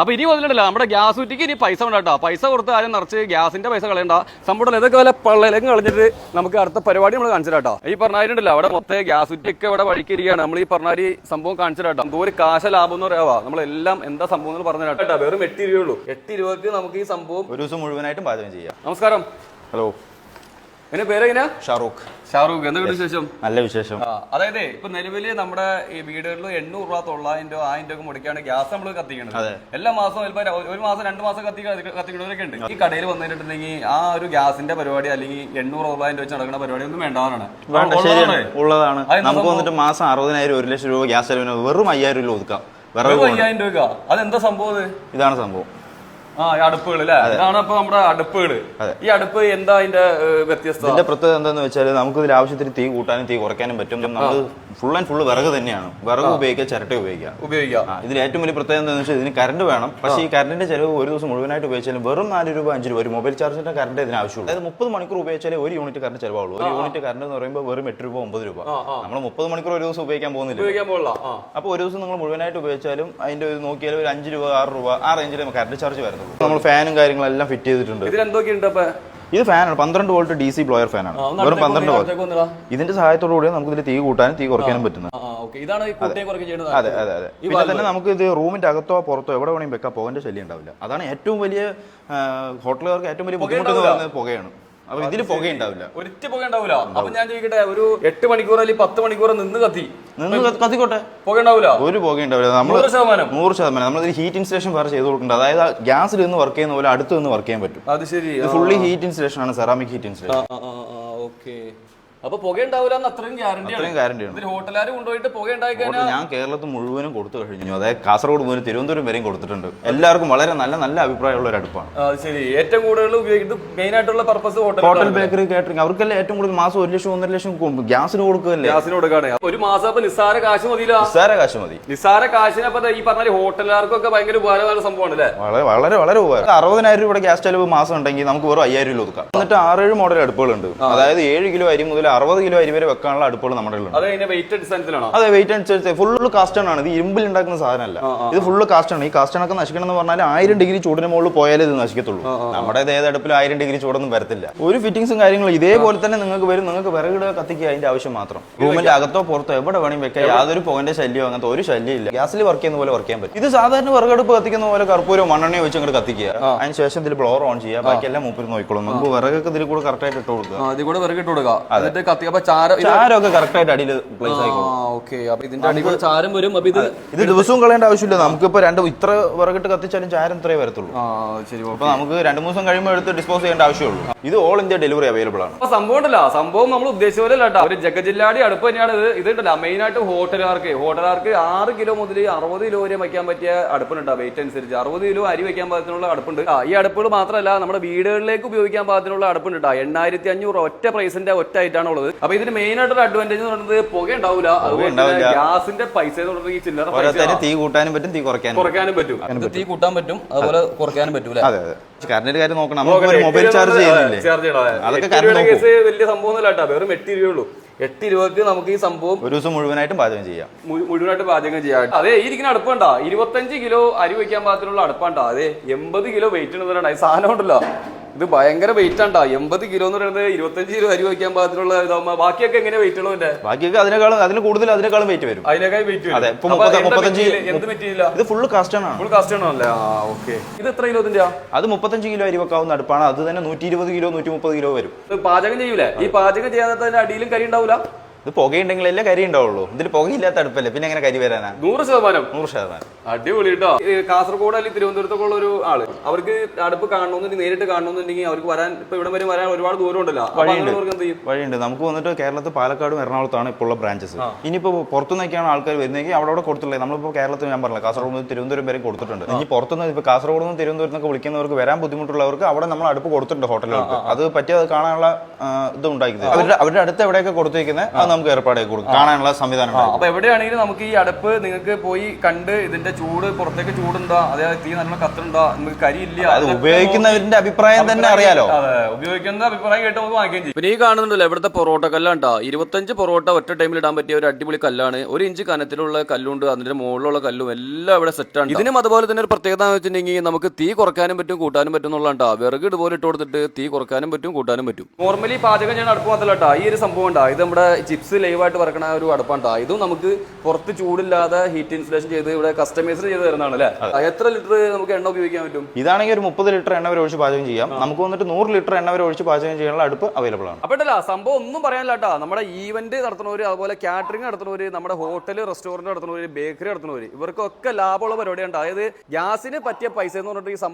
അപ്പൊ ഇനി വന്നിട്ടില്ല നമ്മുടെ ഗ്യാസ് കുറ്റിക്ക് ഇനി പൈസ ഉണ്ടാട്ടോ പൈസ കൊടുത്ത് ആരും നിറച്ച് ഗ്യാസിന്റെ പൈസ കളയണ്ട. സംഭവം ഇതൊക്കെ വല്ല പള്ളയിലേക്ക് കളഞ്ഞിട്ട് നമുക്ക് അടുത്ത പരിപാടി നമ്മൾ കാണിച്ചിട്ടോ ഈ പറഞ്ഞാലുണ്ടല്ലോ അവിടെ മൊത്തം ഗ്യാസ് കുറ്റിയൊക്കെ ഇവിടെ വഴിക്കിരിക്കുകയാണ്. നമ്മൾ ഈ പറഞ്ഞ ഈ സംഭവം കാണിച്ചിട്ടോ എന്തോ ഒരു കാശ ലാഭം എന്ന് പറയാവാ നമ്മളെല്ലാം എന്താ സംഭവം എന്ന് പറഞ്ഞു കേട്ടോ. വെറും എട്ട് രൂപയുള്ളൂ എട്ട് രൂപക്ക് നമുക്ക് ഈ സംഭവം ഒരു ദിവസം മുഴുവനായിട്ടും പാചകം ചെയ്യാം. നമസ്കാരം. ഹലോ. എന്റെ പേരെങ്ങനെയാ ഷാറൂഖ്. ഷാറൂഖ്. എന്തൊക്കെ വിശേഷം? നല്ല വിശേഷം. അതായത് ഇപ്പൊ നിലവിൽ നമ്മുടെ ഈ വീടുകളിൽ എണ്ണൂറ് രൂപ തൊള്ളായിരം രൂപ ആയിരം രൂപ മുടക്കിയാണ് ഗ്യാസ് നമ്മൾ കത്തിക്കുന്നത്. എല്ലാ മാസവും ഒരു- മാസം രണ്ട് മാസം കത്തി കത്തിക്കുന്നവരൊക്കെ ഉണ്ട്. ഈ കടയിൽ വന്നിട്ടുണ്ടെങ്കിൽ ആ ഒരു ഗ്യാസിന്റെ പരിപാടി അല്ലെങ്കിൽ എണ്ണൂറ് തൊള്ളായിരം രൂപ വെച്ച് നടക്കുന്ന പരിപാടി ഒന്നും വേണ്ടതാണ് വേണ്ട ശരിയാണ്. ഉള്ളതാണ്. നമുക്ക് വന്നിട്ട് മാസം അറുപതിനായിരം ഒരു ലക്ഷം രൂപ ഗ്യാസ് ചെലവിന് വെറും അയ്യായിരം രൂപ ഒതുക്കാം. അയ്യായിരം രൂപ അതെന്താ സംഭവം ഇതാണ് സംഭവം. അടുപ്പുകൾ ഇതാണ് അപ്പൊ നമ്മുടെ അടുപ്പുകൾ. ഈ അടുപ്പ് എന്താ അതിന്റെ വ്യത്യസ്ത ഇതിന്റെ പ്രത്യേകത എന്താന്ന് വെച്ചാൽ നമുക്ക് ഇതിൽ ആവശ്യത്തിന് തീ കൂട്ടാനും തീ കുറയ്ക്കാനും പറ്റും. നമ്മൾ ഫുൾ ആൻഡ് ഫുള്ള് വിറക് തന്നെയാണ്. വിറക് ഉപയോഗിക്കുക ചിരട്ട ഉപയോഗിക്കുക. ഉപയോഗിക്കുക. ഇതിന് ഇതിൽ ഏറ്റവും വലിയ പ്രത്യേകത എന്താണെന്ന് വെച്ചാൽ ഇതിന് കറണ്ട് വേണം. പക്ഷേ ഈ കറണ്ടിന്റെ ചെലവ് ഒരു ദിവസം മുഴുവനായിട്ട് ഉപയോഗിച്ചാലും വെറും നാല് രൂപ അഞ്ച് രൂപ ഒരു മൊബൈൽ ചാർജിന്റെ കറണ്ട് ഇതിന് ആവശ്യമുള്ളൂ. അതായത് മുപ്പത് മണിക്കൂർ ഉപയോഗിച്ചാലേ ഒരു യൂണിറ്റ് കറണ്ട് ചെലവാകുള്ളൂ ഒരു യൂണിറ്റ് കറണ്ട് എന്ന് പറയുമ്പോൾ വെറും എട്ട് രൂപ ഒമ്പത് രൂപ. നമ്മൾ മുപ്പത് മണിക്കൂർ ഒരു ദിവസം ഉപയോഗിക്കാൻ പോകുന്നില്ല. അപ്പോൾ ഒരു ദിവസം നിങ്ങൾ മുഴുവനായിട്ട് ഉപയോഗിച്ചാലും അതിന്റെ ഒരു നോക്കിയാലും ഒരു അഞ്ച് രൂപ ആറ് രൂപ ആ റേഞ്ചിൽ കറണ്ട് ചാർജ് വരുന്നത് നമ്മൾ ഫാനും കാര്യങ്ങളെല്ലാം ഫിറ്റ് ചെയ്തിട്ടുണ്ട്. ഇതിൽ എന്തൊക്കെയുണ്ട് അപ്പൊ ഇത് ഫാനാണ്. പന്ത്രണ്ട് വോൾട്ട് ഡി സി ബ്ലോയർ ഫാനാണ്. വെറും പന്ത്രണ്ട് വോൾട്ട്. ഇതിന്റെ സഹായത്തോടു കൂടി നമുക്ക് ഇതിൽ തീ കൂട്ടാനും തീ കുറയ്ക്കാനും പറ്റുന്നത്. അതെ. അതെ അതെ പിന്നെ തന്നെ നമുക്ക് ഇത് റൂമിന്റെ അകത്തോ പുറത്തോ എവിടെ വേണമെങ്കിലും വെക്കാം. പോകേണ്ട ശല്യം ഉണ്ടാവില്ല. അതാണ് ഏറ്റവും വലിയ ഹോട്ടലുകാർക്ക് ഏറ്റവും വലിയ ബുദ്ധിമുട്ട് എന്ന് പറയുന്നത് പുകയാണ്. അപ്പൊ ഇതിന് പുക ഉണ്ടാവില്ല. ഒരിറ്റ പുക ഉണ്ടാവില്ല. അപ്പൊ ഞാൻ ചോദിക്കട്ടെ ഒരു എട്ട് മണിക്കൂർ അല്ലെങ്കിൽ പത്ത് മണിക്കൂർ നിന്ന് കത്തി? നിന്ന് കത്തിക്കോട്ടെ. പുക ഉണ്ടാവില്ല? ഒരു പുക ഉണ്ടാവില്ല. നമ്മൾ നൂറ് ശതമാനം? നൂറ് ശതമാനം. നമ്മൾ ഇതിന് ഹീറ്റ് ഇൻസ്റ്റലേഷൻ വേറെ ചെയ്ത് കൊടുക്കേണ്ടത് അതായത് ഗ്യാസിൽ നിന്ന് വർക്ക് ചെയ്യുന്ന പോലെ അടുത്ത് നിന്ന് വർക്ക് ചെയ്യാൻ പറ്റും. അത് ശരി. ഫുള്ളി ഹീറ്റ് ഇൻസ്റ്റലേഷൻ ആണ് സെറാമിക് ഹീറ്റ് ഇൻസ്റ്റലേഷൻ ഓക്കെ. അപ്പൊ പുക ഉണ്ടാവൂല എന്ന് അത്രയും ഗ്യാരണ്ടി ആണ്. അത്രയും ഗ്യാരണ്ടി ഹോട്ടലുകാർ കൊണ്ടുപോയിട്ട് പുക ഉണ്ടായി കഴിഞ്ഞാൽ ഞാൻ കേരളത്തിൽ മുഴുവനും കൊടുത്തു കഴിഞ്ഞു. അതായത് കാസർഗോഡ് മുതൽ തിരുവനന്തപുരം വരെയും കൊടുത്തിട്ടുണ്ട്. എല്ലാവർക്കും വളരെ നല്ല നല്ല അഭിപ്രായമുള്ള ഒരു അടുപ്പാണ്. ശരി. ഏറ്റവും കൂടുതൽ ഉപയോഗിക്കുന്നത് മെയിൻ ആയിട്ടുള്ള purpose hotel hotel bakery catering അവർക്കല്ലേ ഏറ്റവും കൂടുതൽ മാസം ഒരു ലക്ഷം ഒന്നര ലക്ഷം ഗ്യാസിന് കൊടുക്കുകയല്ലേ? ഗ്യാസിന് കൊടുക്കാണ് ഒരു മാസം അപ്പൊ നിസ്സാര കാശ് മതിയില്ല? നിസ്സാര കാശ് മതി. നിസ്സാര കാശിന് അപ്പൊ ഈ പറഞ്ഞ ഹോട്ടലുകാർക്കൊക്കെ ഭയങ്കര ഉപകാരമായ സംഭവമാണ് അല്ലേ വളരെ വളരെ വളരെ ഉപകാരം. അറുപതിനായിരം രൂപയുടെ ഗ്യാസ് ചെലവ് മാസം ഉണ്ടെങ്കിൽ നമുക്ക് വെറും അയ്യായിരം രൂപ ഒതുക്കാം. എന്നിട്ട് ആറേഴ് മോഡൽ അടുപ്പുകളുണ്ട്. അതായത് ഏഴ് കിലോ അരി മുതൽ അറുപത് കിലോ അരി വരെ വെക്കാനുള്ള അടുപ്പുകൾ നമ്മുടെ അത് വെയിറ്റ് അനുസരിച്ച് ഫുള്ള് കാസ്റ്റൺ ആണ്. ഇത് ഇരുമ്പിൽ ഉണ്ടാക്കുന്ന സാധനമല്ല. ഇത് ഫുള്ള് കാസ്റ്റൺ ഈ കാസ്റ്റൺ ഒക്കെ നശിക്കണം എന്ന് പറഞ്ഞാൽ ആയിരം ഡിഗ്രി ചൂടിന് മുകളിൽ പോയാലേ ഇത് നശിക്കത്തുള്ളൂ. നമ്മുടെ ഏത് അടുപ്പിൽ ആയിരം ഡിഗ്രി ചൂടൊന്നും വരത്തില്ല. ഒരു ഫിറ്റിംഗ്സും കാര്യങ്ങളും ഇതേപോലെ തന്നെ നിങ്ങൾക്ക് വരും. നിങ്ങൾക്ക് വിറകിടുക കത്തിക്കുക അതിന്റെ ആവശ്യം മാത്രം. റൂമിന്റെ അകത്തോ പുറത്തോ എവിടെ വേണമെങ്കിൽ വെക്കാം. യാതൊരു പുകന്റെ ശല്യമോ അങ്ങനത്തെ ഒരു ശല്യം ഇല്ല. ഗ്യാസിൽ വർക്ക് ചെയ്യുന്ന പോലെ വർക്ക് ചെയ്യാൻ പറ്റും. ഇത് സാധാരണ വിറകടുപ്പ് കത്തിക്കുന്ന പോലെ കർപ്പൂരോ മണ്ണെണ്ണയോ വെച്ച് അങ്ങോട്ട് കത്തിക്കുക. അതിന് ശേഷം ഇതിൽ ബ്ലോർ ഓൺ ചെയ്യുക. ബാക്കി എല്ലാം മൂപ്പര് നോക്കിക്കോളും നമുക്ക് വിറകൊക്കെ ഇതിൽ കൂടെ കറക്റ്റ് ആയിട്ട് ഇട്ട് കൊടുക്കുക. അതിൽ കൂടെ വിറകിട്ട് കൊടുക്കുക. എന്നിട്ട് കത്തി. അപ്പൊ ചാരം ഇത് ചാരമൊക്കെ കറക്റ്റ് ആയിട്ട് അടിയിൽ പ്ലേസ് ആയിക്കോളും. ആ ഓക്കെ. അപ്പൊ ഇതിന്റെ അടിയിൽ ചാരം വരും. അപ്പൊ ഇത് ഇത് ദിവസവും കളയേണ്ട ആവശ്യമില്ല. നമുക്ക് നമുക്കിപ്പോ രണ്ട് ഇത്ര വിറകിട്ട് കത്തിച്ചാലും ചാരം ഇത്രേ വരത്തുള്ളൂ. ശരി അപ്പൊ നമുക്ക് രണ്ട് മൂന്ന് ദിവസം കഴിയുമ്പോൾ എടുത്ത് ഡിസ്പോസ് ചെയ്യേണ്ട ആവശ്യമുള്ളൂ. ഇത് ഓൾ ഇന്ത്യ ഡെലിവറി അവൈലബിൾ ആണ്. അപ്പൊ സംഭവം ഉണ്ടല്ലോ. സംഭവം നമ്മൾ ഉദ്ദേശിച്ച പോലെ അല്ല ഒരു ജഗജില്ലാടി അടുപ്പ് തന്നെയാണ് ഇത്. ഇത് ഉണ്ടല്ലോ. മെയിൻ ആയിട്ട് ഹോട്ടലുകാർക്ക് ഹോട്ടലുകാർക്ക് ആറ് കിലോ മുതൽ അറുപത് കിലോ വരെ വയ്ക്കാൻ പറ്റിയ അടുപ്പുണ്ട് വെയിറ്റ് അനുസരിച്ച്. അറുപത് കിലോ അരി വയ്ക്കാൻ പാകത്തിനുള്ള അടുപ്പുണ്ട്. ഈ അടുപ്പുകൾ മാത്രമല്ല നമ്മുടെ വീടുകളിലേക്ക് ഉപയോഗിക്കാൻ പാകത്തിനുള്ള അടുപ്പുണ്ട് എണ്ണായിരത്തി അഞ്ഞൂറ് ഒറ്റ പ്രൈസിന്റെ ഒറ്റ ആയിട്ടാണ് ഉള്ളത്. അപ്പൊ ഇതിന് മെയിൻ ആയിട്ട് ഒരു അഡ്വാന്റേജ് എന്ന് പറയുന്നത് പുക ഉണ്ടാവില്ല അതുപോലെ ഗ്യാസിന്റെ പൈസ എന്ന് പറയുന്നത് ഈ ചില്ലറ പൈസ തീ കൂട്ടാനും പറ്റും തീ കുറയ്ക്കാനും പറ്റും. കുറയ്ക്കാനും പറ്റും. തീ കൂട്ടാൻ പറ്റും അതുപോലെ കുറയ്ക്കാനും പറ്റൂല? കറണ്ടിന്റെ കാര്യം നോക്കണം. മൊബൈൽ ചാർജ് ചെയ്യുന്നില്ലേ? കേസ് വലിയ സംഭവം ഒന്നുമില്ല വെറും എട്ട് രൂപയുള്ളൂ എട്ട് രൂപക്ക് നമുക്ക് ഈ സംഭവം ഒരു ദിവസം മുഴുവനായിട്ടും പാചകം ചെയ്യാം. മുഴുവനായിട്ട് പാചകം ചെയ്യാം. അതെ ഈ ഇരിക്കുന്ന അടുപ്പണ്ടാ ഇരുപത്തഞ്ച് കിലോ അരി വയ്ക്കാൻ പാകത്തിനുള്ള അടുപ്പാണ്ടാ അതെ എൺപത് കിലോ വെയിറ്റ് ഉണ്ടെന്നാണ് ഈ സാധനം ഉണ്ടല്ലോ. ഇത് ഭയങ്കര വെയിറ്റ് ആണ്ടാ. എൺപത് കിലോ എന്ന് പറയുന്നത് ഇരുപത്തഞ്ച് കിലോ അരി വയ്ക്കാൻ പാകത്തിലുള്ള ഇതാവുമ്പോ ബാക്കിയൊക്കെ എങ്ങനെ വെയിറ്റ് ഉള്ളതിന്റെ ബാക്കിയൊക്കെ അതിനേക്കാളും അതിന് കൂടുതൽ അതിനേക്കാളും വെയിറ്റ് വരും. അതിനേക്കാൾ വെയിറ്റ് വരും. അതെ, ഇപ്പൊ മുപ്പത്തി- മുപ്പത്തഞ്ച് എന്ത് മെറ്റീരിയൽ ഇത് ഫുൾ കാസ്റ്റൺ ആണ്. ഫുൾ കാസ്റ്റ് ആണല്ലേ ആ ഓക്കെ ഇത് എത്ര കിലോ ഇതിന്റെ അത് മുപ്പത്തഞ്ച് കിലോ അരി വെക്കാവുന്ന അടുപ്പാണ്. അത് തന്നെ നൂറ്റി ഇരുപത് കിലോ നൂറ്റി മുപ്പത് കിലോ വരും. പാചകം ചെയ്യൂലേ? ഈ പാചകം ചെയ്യാത്തതിന്റെ അടിയിലും കരി ഉണ്ടാവൂല? ഇത് പുകയുണ്ടെങ്കിലല്ലേ കരി ഉണ്ടാവുള്ളൂ. ഇതിൽ പുകയില്ലാത്ത അടുപ്പല്ലേ പിന്നെ എങ്ങനെ കരി വരാനാ? നൂറ് ശതമാനം. നൂറ് ശതമാനം. അടിപൊളി കേട്ടോ ഈ കാസർഗോഡ് അല്ലെങ്കിൽ തിരുവനന്തപുരത്തൊക്കെ ഉള്ള ഒരു ആൾ. അവർക്ക് അടുപ്പ് കാണണമെന്നുണ്ടെങ്കിൽ നേരിട്ട് കാണണമെന്നുണ്ടെങ്കിൽ അവർക്ക് വരാൻ ഇപ്പൊ ഇവിടെ വരെ വരാൻ ഒരുപാട് ദൂരം ഉണ്ടല്ലോ. അപ്പൊ അങ്ങനെയുള്ളവർക്ക് എന്ത് ചെയ്യും? വഴിയുണ്ട്. നമുക്ക് വന്നിട്ട് കേരളത്തിൽ പാലക്കാടും എറണാകുളത്താണ് ഇപ്പോൾ ഉള്ള ബ്രാഞ്ചസ് ഇനിയിപ്പോൾ പുറത്തുനിന്നൊക്കെയാണ് ആൾക്കാർ വരുന്നതെങ്കിൽ അവിടെ അവിടെ കൊടുത്തില്ലേ? നമ്മളിപ്പോൾ കേരളത്തിൽ ഞാൻ പറഞ്ഞില്ല കാസർഗോഡ് മുതൽ തിരുവനന്തപുരം വരെ കൊടുത്തിട്ടുണ്ട്. ഇനി പുറത്തുനിന്ന് ഇപ്പോൾ കാസർഗോഡ് നിന്ന് തിരുവനന്തപുരത്തൊക്കെ വിളിക്കുന്നവർക്ക് വരാൻ ബുദ്ധിമുട്ടുള്ളവർക്ക് അവിടെ നമ്മൾ അടുപ്പ് കൊടുത്തിട്ടുണ്ട് ഹോട്ടലുകൾക്ക്. അത് പറ്റിയത് കാണാനുള്ള ആ, ഇത് ഉണ്ടാക്കി തരും. അവരുടെ അവരുടെ അടുത്ത് എവിടെയൊക്കെ കൊടുത്തിരിക്കുന്നത് അത് നമുക്ക് ഏർപ്പാടാക്കി കൊടുക്കും. കാണാനുള്ള സംവിധാനം അപ്പൊ എവിടെയാണെങ്കിലും നമുക്ക് ഈ അടുപ്പ് നിങ്ങൾക്ക് പോയി കണ്ട് ഇതിന്റെ ചൂട് പുറത്തേക്ക് ചൂടുണ്ടോ? അതായത് തീ നല്ല കത്തുണ്ടോ നമുക്ക് കരിയില്ല. അത് ഉപയോഗിക്കുന്നവരുടെ അഭിപ്രായം തന്നെ അറിയാലോ. അതെ ഉപയോഗിക്കുന്ന അഭിപ്രായം കേട്ട് നമുക്ക് വാങ്ങിക്കുകയും ചെയ്യും. പിന്നെ ഈ കാണുന്നുണ്ടല്ലോ ഇവിടുത്തെ പൊറോട്ട കല്ലാണ്ടാ. ഇരുപത്തഞ്ച് പൊറോട്ട ഒറ്റ ടൈമിൽ ഇടാൻ പറ്റിയ ഒരു അടിപൊളി കല്ലാണ്. ഒരു ഇഞ്ച് കനത്തിലുള്ള കല്ലുണ്ട് അതിന്റെ മുകളിലുള്ള കല്ലും എല്ലാം ഇവിടെ സെറ്റ് ആണ്. ഇതിനും അതുപോലെ തന്നെ ഒരു പ്രത്യേകത എന്ന് വെച്ചിട്ടുണ്ടെങ്കിൽ നമുക്ക് തീ കുറക്കാനും പറ്റും കൂട്ടാനും പറ്റും എന്നുള്ളതാ വിറക് ഇതുപോലെ ഇട്ട് കൊടുത്തിട്ട് തീ കുറക്കാനും പറ്റും കൂട്ടാനും പറ്റും. നോർമലി പാചകം ഞാൻ അടുപ്പ് മാത്രമല്ല ഈ ഒരു സംഭവം ഉണ്ടാ. ഇത് നമ്മുടെ ചിപ്സ് ലൈവായിട്ട് വറക്കണ ഒരു അടുപ്പാണ് ഇതും നമുക്ക് പുറത്ത് ചൂടില്ലാതെ ഹീറ്റ് ഇൻസുലേഷൻ ചെയ്ത് ഇവിടെ കസ്റ്റമൈസ് ചെയ്ത് തരുന്നതാണ് അല്ലേ? എത്ര ലിറ്റർ നമുക്ക് എണ്ണ ഉപയോഗിക്കാൻ പറ്റും? ഇതാണെങ്കിൽ ഒരു മുപ്പത് ലിറ്റർ എണ്ണ വരെ ഒഴിച്ച് പാചകം ചെയ്യാം. നമുക്ക് വന്നിട്ട് നൂറ് ലിറ്റർ എണ്ണ വരെ ഒഴിച്ച് പാചകം ചെയ്യാനുള്ള അടുപ്പ് അവൈലബിൾ ആണ്. അപ്പോഴല്ല സംഭവം ഒന്നും പറയാനില്ല കേട്ടോ നമ്മുടെ ഈവന്റ് നടത്തുന്നവര് അതുപോലെ കാറ്ററിംഗ് നടത്തുന്നവര് നമ്മുടെ ഹോട്ടൽ റെസ്റ്റോറന്റ് നടത്തുന്നവര് ബേക്കറി നടത്തുന്നവര് ഇവർക്കൊക്കെ ലാഭമുള്ള പരിപാടിയാണ് അതായത് ഗ്യാസിന് പറ്റിയ പൈസ എന്ന് പറഞ്ഞിട്ട് ഈ